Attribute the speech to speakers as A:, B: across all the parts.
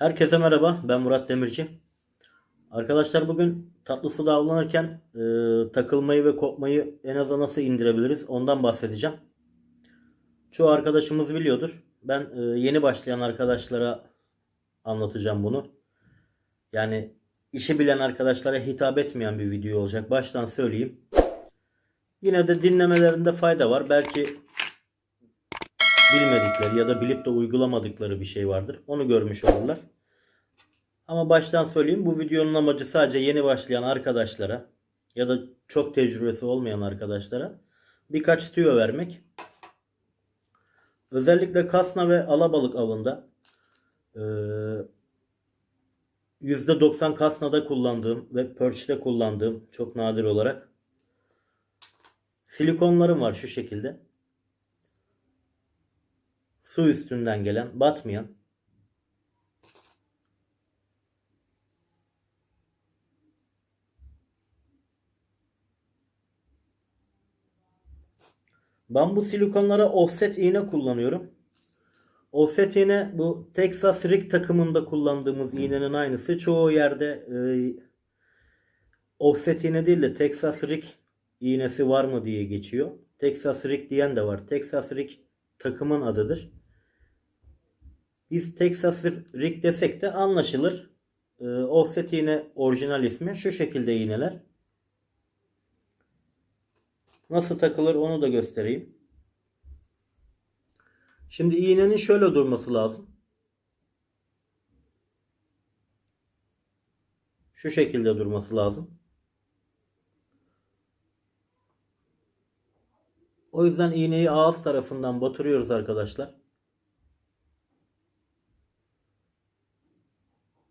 A: Herkese merhaba, ben Murat Demirci. Arkadaşlar bugün tatlı suda avlanırken e, takılmayı ve kopmayı en aza nasıl indirebiliriz ondan bahsedeceğim. Çoğu arkadaşımız biliyordur. Ben e, yeni başlayan arkadaşlara anlatacağım bunu. Yani işi bilen arkadaşlara hitap etmeyen bir video olacak. Baştan söyleyeyim. Yine de dinlemelerinde fayda var. Belki bilmedikleri ya da bilip de uygulamadıkları bir şey vardır. Onu görmüş olurlar. Ama baştan söyleyeyim bu videonun amacı sadece yeni başlayan arkadaşlara ya da çok tecrübesi olmayan arkadaşlara birkaç tüyo vermek. Özellikle kasna ve alabalık avında eee, %90 kasnada kullandığım ve perch'te kullandığım çok nadir olarak silikonlarım var şu şekilde. Su üstünden gelen, batmayan. Ben bu silikonlara offset iğne kullanıyorum. Offset iğne bu Texas Rig takımında kullandığımız iğnenin aynısı. Çoğu yerde e, offset iğne değil de Texas Rig iğnesi var mı diye geçiyor. Texas Rig diyen de var. Texas Rig takımın adıdır. Biz Texas Rig desek de anlaşılır. E, offset iğne orijinal ismi. Şu şekilde iğneler. Nasıl takılır onu da göstereyim. Şimdi iğnenin şöyle durması lazım. Şu şekilde durması lazım. O yüzden iğneyi ağız tarafından batırıyoruz arkadaşlar.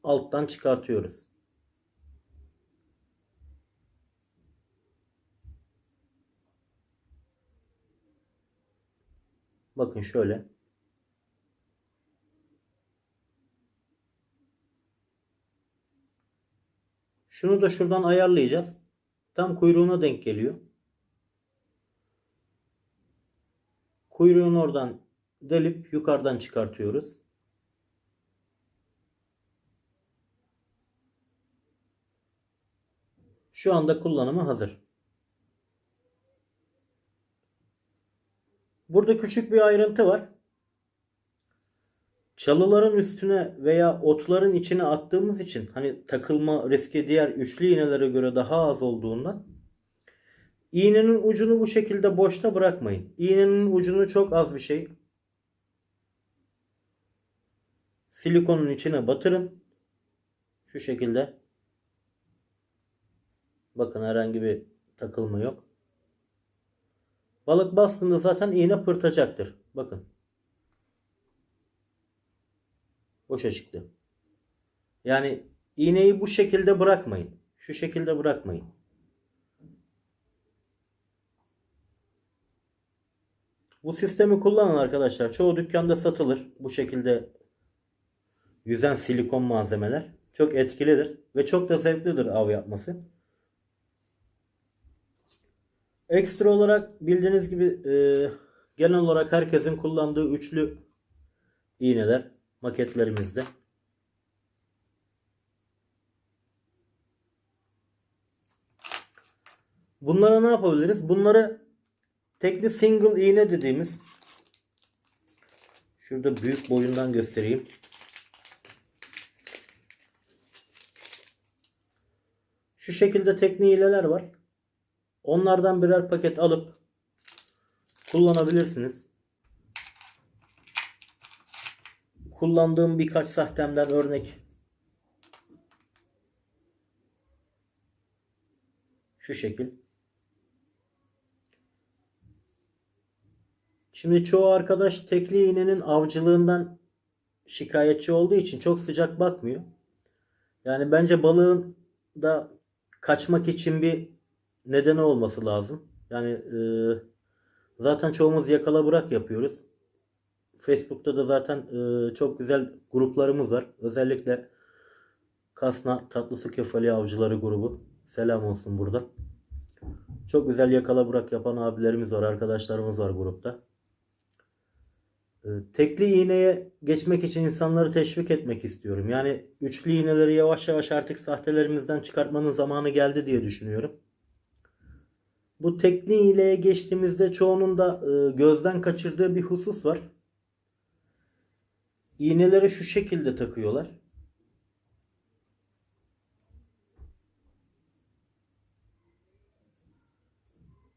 A: Alttan çıkartıyoruz. Bakın şöyle. Şunu da şuradan ayarlayacağız. Tam kuyruğuna denk geliyor. Kuyruğunu oradan delip yukarıdan çıkartıyoruz. Şu anda kullanıma hazır. Burada küçük bir ayrıntı var. Çalıların üstüne veya otların içine attığımız için hani takılma riski diğer üçlü iğnelere göre daha az olduğundan iğnenin ucunu bu şekilde boşta bırakmayın. İğnenin ucunu çok az bir şey silikonun içine batırın. Şu şekilde. Bakın herhangi bir takılma yok. Balık bastığında zaten iğne pırtacaktır. Bakın. Boşa çıktı. Yani iğneyi bu şekilde bırakmayın. Şu şekilde bırakmayın. Bu sistemi kullanın arkadaşlar. Çoğu dükkanda satılır. Bu şekilde yüzen silikon malzemeler. Çok etkilidir. Ve çok da zevklidir av yapması. Ekstra olarak bildiğiniz gibi e, genel olarak herkesin kullandığı üçlü iğneler maketlerimizde. Bunlara ne yapabiliriz? Bunları tekli single iğne dediğimiz şurada büyük boyundan göstereyim. Şu şekilde tekli iğneler var. Onlardan birer paket alıp kullanabilirsiniz. Kullandığım birkaç sahtemden örnek şu şekil. Şimdi çoğu arkadaş tekli iğnenin avcılığından şikayetçi olduğu için çok sıcak bakmıyor. Yani bence balığın da kaçmak için bir nedeni olması lazım. Yani e, zaten çoğumuz yakala bırak yapıyoruz. Facebook'ta da zaten e, çok güzel gruplarımız var. Özellikle Kasna Tatlısı Kefali Avcıları grubu. Selam olsun burada. Çok güzel yakala bırak yapan abilerimiz var, arkadaşlarımız var grupta. e, tekli iğneye geçmek için insanları teşvik etmek istiyorum. Yani üçlü iğneleri yavaş yavaş artık sahtelerimizden çıkartmanın zamanı geldi diye düşünüyorum. Bu tekli iğneye geçtiğimizde çoğunun da e, gözden kaçırdığı bir husus var. İğneleri şu şekilde takıyorlar.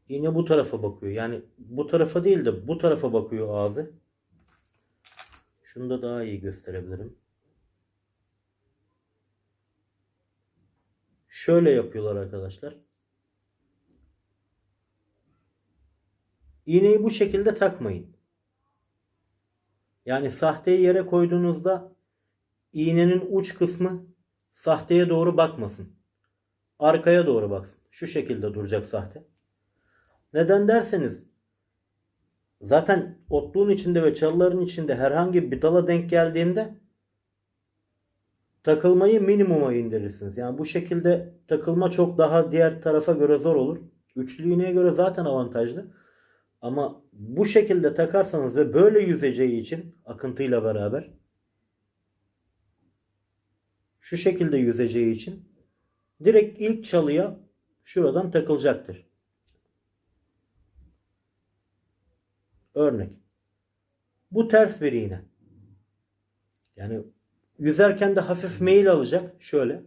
A: İğne bu tarafa bakıyor. Yani bu tarafa değil de bu tarafa bakıyor ağzı. Şunu da daha iyi gösterebilirim. Şöyle yapıyorlar arkadaşlar. İğneyi bu şekilde takmayın. Yani sahteyi yere koyduğunuzda iğnenin uç kısmı sahteye doğru bakmasın. Arkaya doğru baksın. Şu şekilde duracak sahte. Neden derseniz zaten otluğun içinde ve çalıların içinde herhangi bir dala denk geldiğinde takılmayı minimuma indirirsiniz. Yani bu şekilde takılma çok daha diğer tarafa göre zor olur. Üçlü iğneye göre zaten avantajlı. Ama bu şekilde takarsanız ve böyle yüzeceği için akıntıyla beraber şu şekilde yüzeceği için direkt ilk çalıya şuradan takılacaktır. Örnek. Bu ters bir iğne. Yani yüzerken de hafif meyil alacak. Şöyle.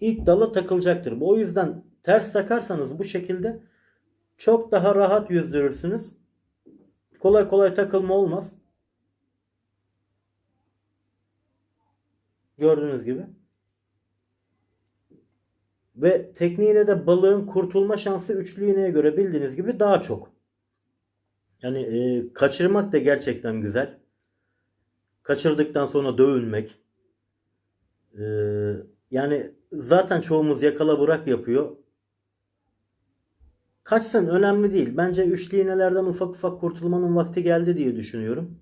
A: İlk dala takılacaktır. O yüzden ters takarsanız bu şekilde çok daha rahat yüzdürürsünüz. Kolay kolay takılma olmaz. Gördüğünüz gibi. Ve tekniğine de balığın kurtulma şansı üçlü göre bildiğiniz gibi daha çok. Yani e, kaçırmak da gerçekten güzel. Kaçırdıktan sonra dövülmek. E, yani zaten çoğumuz yakala bırak yapıyor. Kaçsın önemli değil. Bence üçlü iğnelerden ufak ufak kurtulmanın vakti geldi diye düşünüyorum.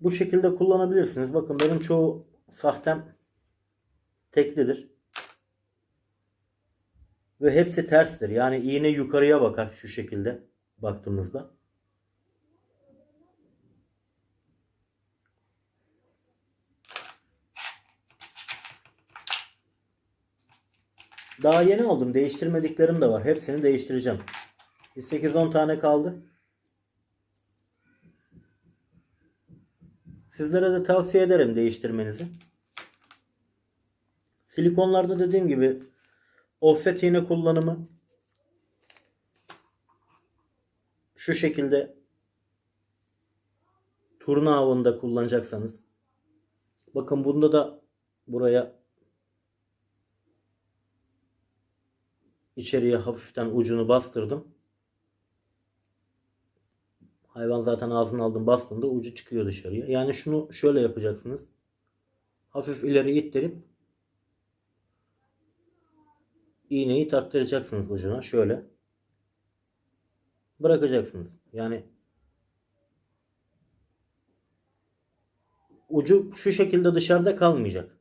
A: Bu şekilde kullanabilirsiniz. Bakın benim çoğu sahtem teklidir. Ve hepsi terstir. Yani iğne yukarıya bakar şu şekilde baktığımızda. Daha yeni aldım. Değiştirmediklerim de var. Hepsini değiştireceğim. Bir 8-10 tane kaldı. Sizlere de tavsiye ederim değiştirmenizi. Silikonlarda dediğim gibi offset iğne kullanımı şu şekilde turna avında kullanacaksanız bakın bunda da buraya içeriye hafiften ucunu bastırdım. Hayvan zaten ağzını aldım bastığında ucu çıkıyor dışarıya. Yani şunu şöyle yapacaksınız. Hafif ileri ittirip iğneyi taktıracaksınız ucuna şöyle. Bırakacaksınız. Yani ucu şu şekilde dışarıda kalmayacak.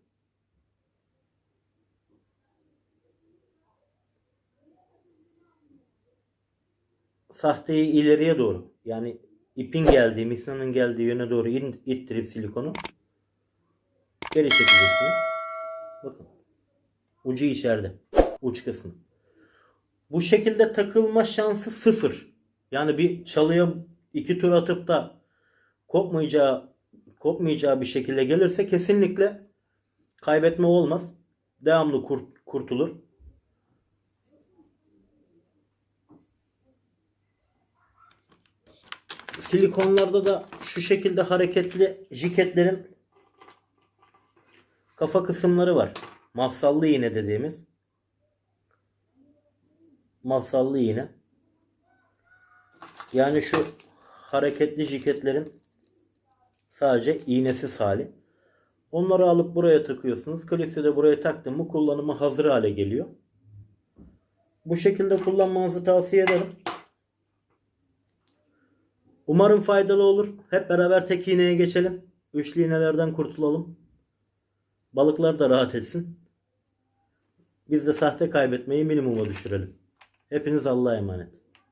A: Sahteyi ileriye doğru yani ipin geldiği, misinanın geldiği yöne doğru ittirip silikonu geri çekeceksiniz. Bakın. Ucu içeride. Uç kısmı. Bu şekilde takılma şansı sıfır. Yani bir çalıya iki tur atıp da kopmayacağı kopmayacağı bir şekilde gelirse kesinlikle kaybetme olmaz. Devamlı kurt, kurtulur. Silikonlarda da şu şekilde hareketli jiketlerin kafa kısımları var. Mafsallı iğne dediğimiz. Mafsallı iğne. Yani şu hareketli jiketlerin sadece iğnesiz hali. Onları alıp buraya takıyorsunuz. Klipsi de buraya taktım mı kullanıma hazır hale geliyor. Bu şekilde kullanmanızı tavsiye ederim. Umarım faydalı olur. Hep beraber tek iğneye geçelim. Üçlü iğnelerden kurtulalım. Balıklar da rahat etsin. Biz de sahte kaybetmeyi minimuma düşürelim. Hepiniz Allah'a emanet.